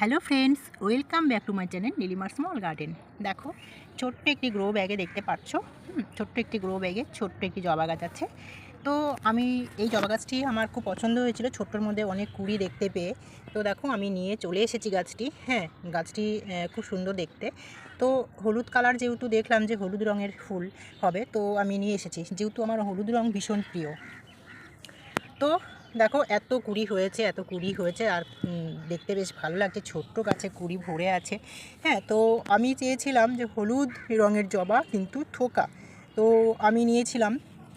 Hello friends welcome back to my channel নীলিমার small garden দেখো, ছোট্ট একটি গ্রো ব্যাগে দেখতে পাচ্ছ। ছোট্ট একটি গ্রো ব্যাগে ছোট্ট একটি জবা গাছ আছে। তো আমি এই জবা গাছটি আমার খুব পছন্দ হয়েছিল, ছোট্টর মধ্যে অনেক কুড়ি দেখতে পেয়ে। তো দেখো, আমি নিয়ে চলে এসেছি গাছটি হ্যাঁ গাছটি খুব সুন্দর দেখতে। তো হলুদ কালার যেহেতু দেখলাম যে হলুদ রঙের ফুল হবে, তো আমি নিয়ে এসেছি। যেহেতু আমার হলুদ রঙ ভীষণ প্রিয়। তো দেখো, এত কুড়ি হয়েছে, এত কুড়ি হয়েছে আর দেখতে বেশ ভালো লাগছে। ছোট্ট গাছে কুড়ি ভরে আছে। হ্যাঁ তো আমি চেয়েছিলাম যে হলুদ রঙের জবা, কিন্তু থোকা। তো আমি নিয়েছিলাম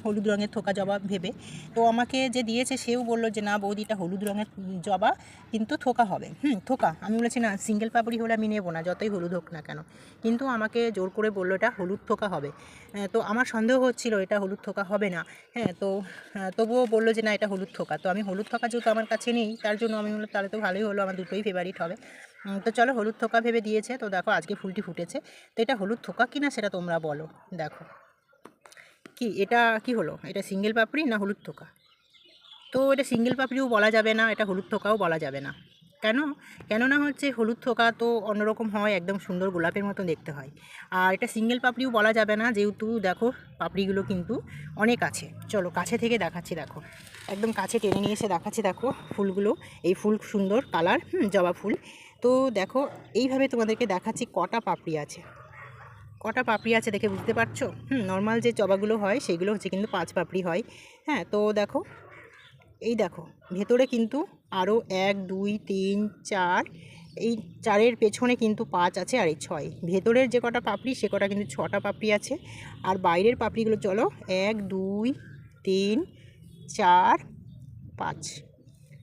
হলুদ রঙের থোকা জবা ভেবে। তো আমাকে যে দিয়েছে সেও বলল যে, না বৌদিটা হলুদ রঙের জবা, কিন্তু থোকা হবে। হুম, থোকা। আমি বলেছি, না, সিঙ্গেল পাপড়ি হলে আমি নেব না, যতই হলুদ হোক না কেন। কিন্তু আমাকে জোর করে বলল, এটা হলুদ থোকা হবে। তো আমার সন্দেহ হচ্ছিল, এটা হলুদ থোকা হবে না? হ্যাঁ তো তবুও বলল যে, না, এটা হলুদ থোকা। তো আমি হলুদ থোকা যেহেতু আমার কাছে নেই, তার জন্য আমি বললাম, তাহলে তো ভালোই হলো, আমার দুটোই ফেভারিট হবে। তো চলো, হলুদ থোকা ভেবে দিয়েছে। তো দেখো, আজকে ফুলটি ফুটেছে। তো এটা হলুদ থোকা কিনা, সেটা তোমরা বলো। দেখো। কি, এটা কি হলো? এটা সিঙ্গেল পাপড়ি না হলুদ থোকা? তো এটা সিঙ্গেল পাপড়িও বলা যাবে না, এটা হলুদ থোকাও বলা যাবে না। কেন? কেননা হচ্ছে হলুদ থোকা তো অন্যরকম হয়, একদম সুন্দর গোলাপের মতো দেখতে হয়। আর এটা সিঙ্গেল পাপড়িও বলা যাবে না, যেহেতু দেখো পাপড়িগুলো কিন্তু অনেক আছে। চলো কাছে থেকে দেখাচ্ছি, দেখো। একদম কাছে টেনে নিয়ে এসে দেখাচ্ছি, দেখো ফুলগুলো। এই ফুল সুন্দর, কালার জবা ফুল। তো দেখো, এইভাবে তোমাদেরকে দেখাচ্ছি কটা পাপড়ি আছে। কটা পাপড়ি আছে দেখে বুঝতে পারছ? হুম নর্মাল যে জবাগুলো হয়, সেগুলো হচ্ছে কিন্তু পাঁচ পাপড়ি হয়। হ্যাঁ তো দেখো, এই দেখো, ভেতরে কিন্তু আরও এক, দুই, তিন, চার, এই চারের পেছনে কিন্তু পাঁচ আছে আর এই ছয়। ভেতরের যে কটা পাপড়ি, সে কটা কিন্তু ছটা পাপড়ি আছে। আর বাইরের পাপড়িগুলো চলো, এক, দুই, তিন, চার, পাঁচ।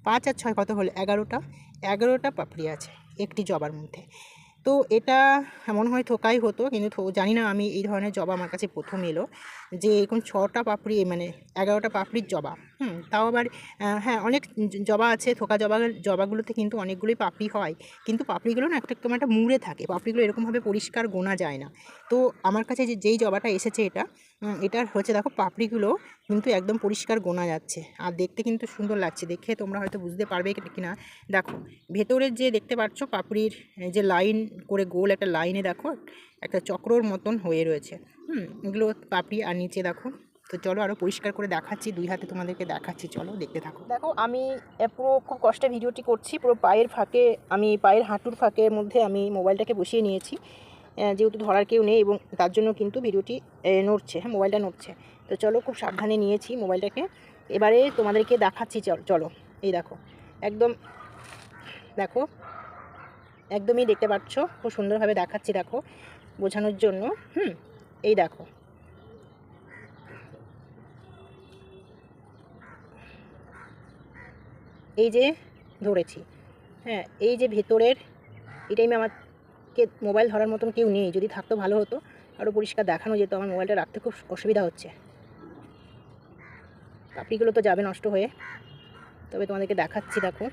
পাঁচ আর ছয় কত হলো? এগারোটা। এগারোটা পাপড়ি আছে একটি জবার মধ্যে। তো এটা এমন হয় থোকাই হতো, কিন্তু জানি না আমি এই ধরনের জবা আমার কাছে প্রথম এলো, যে এরকম ছটা পাপড়ি মানে এগারোটা পাপড়ির জবা। হুম, তাও আবার হ্যাঁ অনেক জবা আছে, থোকা জবা, জবাগুলোতে কিন্তু অনেকগুলোই পাপড়ি হয়। কিন্তু পাপড়িগুলো না একটা কেমন একটা মুড়ে থাকে, পাপড়িগুলো এরকমভাবে পরিষ্কার গোনা যায় না। তো আমার কাছে যে, যেই জবাটা এসেছে এটা এটার হচ্ছে দেখো পাপড়িগুলো কিন্তু একদম পরিষ্কার গোনা যাচ্ছে। আর দেখতে কিন্তু সুন্দর লাগছে, দেখে তোমরা হয়তো বুঝতে পারবে কি- না দেখো, ভেতরের যে দেখতে পাচ্ছ পাপড়ির যে লাইন করে গোল একটা লাইনে দেখো, একটা চক্রর মতন হয়ে রয়েছে। হুম, এগুলো পাপড়ি আর নিচে দেখো তো চলো আরও পরিষ্কার করে দেখাচ্ছি, দুই হাতে তোমাদেরকে দেখাচ্ছি, চলো দেখতে থাকো। দেখো, আমি পুরো খুব কষ্টে ভিডিওটি করছি, পুরো পায়ের ফাঁকে, আমি পায়ের হাঁটুর ফাঁকের মধ্যে আমি মোবাইলটাকে বসিয়ে নিয়েছি। যেহেতু ধরার কেউ নেই এবং তার জন্য কিন্তু ভিডিওটি নড়ছে হ্যাঁ মোবাইলটা নড়ছে। তো চলো, খুব সাবধানে নিয়েছি মোবাইলটাকে। এবারে তোমাদেরকে দেখাচ্ছি চলো, এই দেখো, একদম, দেখো, একদমই দেখতে পাচ্ছ, খুব সুন্দরভাবে দেখাচ্ছি, দেখো, বোঝানোর জন্য, হুম, এই দেখো। এই যে ধরেছি। হ্যাঁ এই যে ভেতরের এই টাইমে আমাকে মোবাইল ধরার মতন কেউ নেই। যদি থাকতো ভালো হতো আরও পরিষ্কার দেখানো যেত, আমার মোবাইলটা রাখতে খুব অসুবিধা হচ্ছে। পাপড়িগুলো তো যাবে নষ্ট হয়ে। তবে তোমাদেরকে দেখাচ্ছি, দেখো।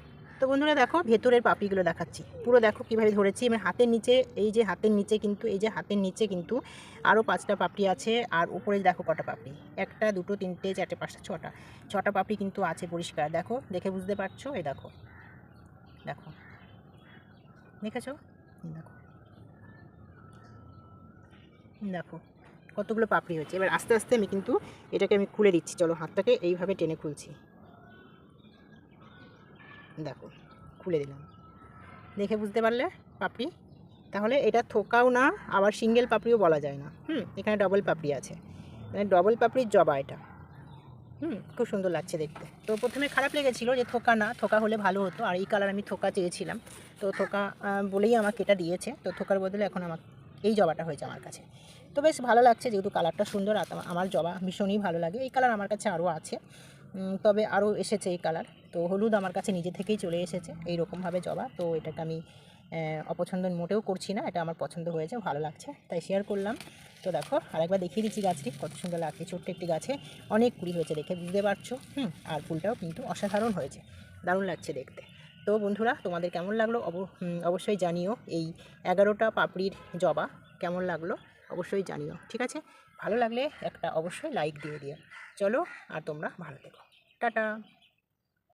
তো বন্ধুরা দেখো, ভেতরের পাপড়িগুলো দেখাচ্ছি। পুরো দেখো কীভাবে ধরেছি। মানে হাতের নিচে, এই যে হাতের নিচে কিন্তু, এই যে হাতের নিচে কিন্তু আরও পাঁচটা পাপড়ি আছে। আর উপরে দেখো কটা পাপড়ি। একটা, দুটো, তিনটে, চারটে, পাঁচটা, ছটা। ছটা পাপড়ি কিন্তু আছে পরিষ্কার। দেখো, দেখে বুঝতে পারছ? এই দেখো। দেখো। দেখেছ? দেখো। দেখো, কতগুলো পাপড়ি হয়েছে। এবার আস্তে আস্তে আমি কিন্তু এটাকে আমি খুলে দিচ্ছি। চলো হাতটাকে এইভাবে টেনে খুলছি। দেখো, খুলে দিলাম। দেখে বুঝতে পারলে, পাপড়ি? তাহলে এটা থোকাও না, আবার সিঙ্গেল পাপড়িও বলা যায় না। হুম, এখানে ডবল পাপড়ি আছে। মানে ডবল পাপড়ির জবা এটা। হুম, খুব সুন্দর লাগছে দেখতে। তো প্রথমে খারাপ লেগেছিলো যে থোকা না, থোকা হলে ভালো হতো। আর এই কালার আমি থোকা চেয়েছিলাম। তো থোকা বলেই আমাকে এটা দিয়েছে। তো থোকার বদলে এখন আমার, এই জবাটা হয়েছে আমার কাছে। তো বেশ ভালো লাগছে যেহেতু কালারটা সুন্দর, আর আমার- জবা ভীষণই ভালো লাগে। এই কালার আমার কাছে আরও আছে। তবে আরও এসেছে এই কালার। তো হলুদ আমার কাছে নিজে থেকেই চলে এসেছে এই রকমভাবে জবা। তো এটাকে আমি অপছন্দ মোটেও করছি না, এটা আমার পছন্দ হয়েছে, ভালো লাগছে, তাই শেয়ার করলাম। তো দেখো, আরেকবার দেখিয়ে দিচ্ছি গাছটি, কত সুন্দর লাগছে, ছোট্ট একটি গাছে। অনেক কুড়ি হয়েছে দেখে বুঝতে পারছ, হুম, আর ফুলটাও কিন্তু অসাধারণ হয়েছে, দারুণ লাগছে দেখতে। তো বন্ধুরা, তোমাদের কেমন লাগল? অব- অবশ্যই জানিও, এই এগারোটা পাপড়ির জবা কেমন লাগল? অবশ্যই জানিও, ঠিক আছে? ভালো লাগলে একটা অবশ্যই লাইক দিয়ে দিও। চলো, আর তোমরা ভালো থেকো। টাটা!